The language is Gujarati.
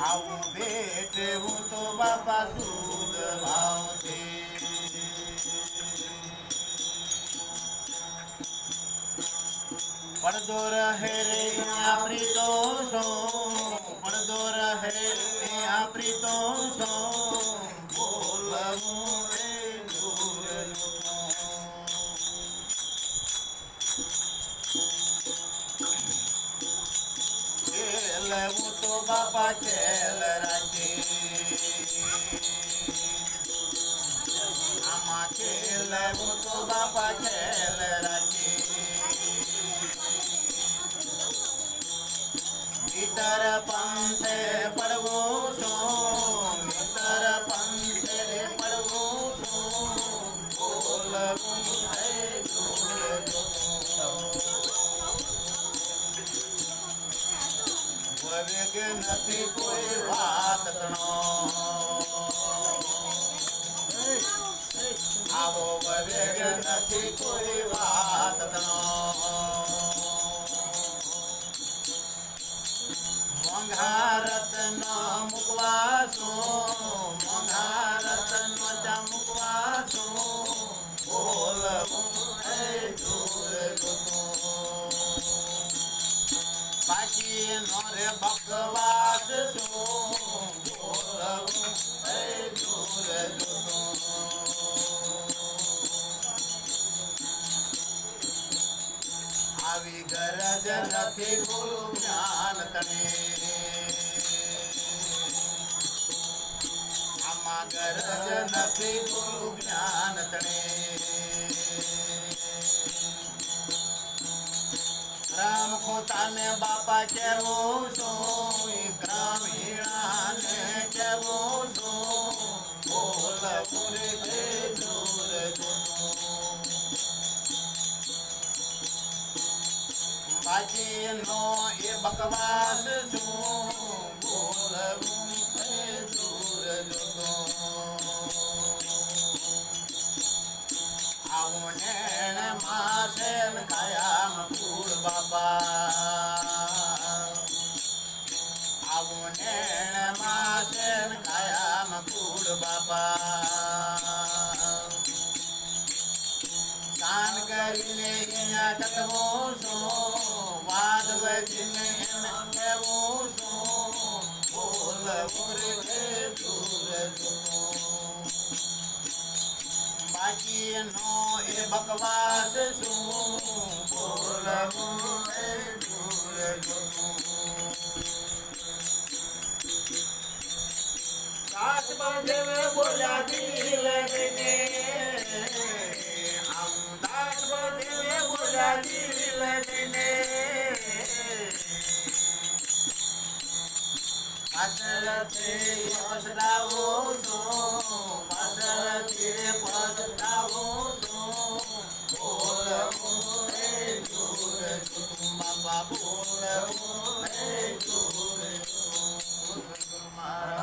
આવું ભેટ હું તો બાપા સુદ ભાવથી પડદો રહે રે આપણી તો સો પડદો રહે રે આપણી તો સો બોલવું ખેલવું તો બાપા ખેલ રાખે આમાં ખેલવું તો બાપા ખેલ રાખે વવેગ નથી કોઈ વાત તણો. આવો વવેગ નથી કોઈ વાત તણો. મોંઘા ન મુકવાસો મોંઘા ન મુકવાસો, બોલ હું જતું બાકી નો રે બકવાસ શું? બોલવું હે દૂર આવી ગરજ નથી ગુરુ જ્ઞાન તને. આમાં ગરજ નથી ગુરુ જ્ઞાન તને. ખોતાને બાપા કેવું છું? ગ્રામ હીણાને કેવું છું? બોલ પૂરે દૂર બાજી નો એ બકવાસ છું. બોલ દૂર જતો આવું નેણ માસે ને કાયામ ફૂલ બાપા. આવું નેણ માસે ને કાયામ ફૂલ બાપા. દાન કરીને અહીંયા કટવો છો વાદ વચને એને કહેવો છો બોલ ઉરે દૂર જતો બાકી નો એ બકવાસ શું? બોલવું એ મેં બોલ્યા દિલ લઈને. આમ દાસ બાંધે મેં બોલ્યા દિલ યોસડાઓ બાબુ મારા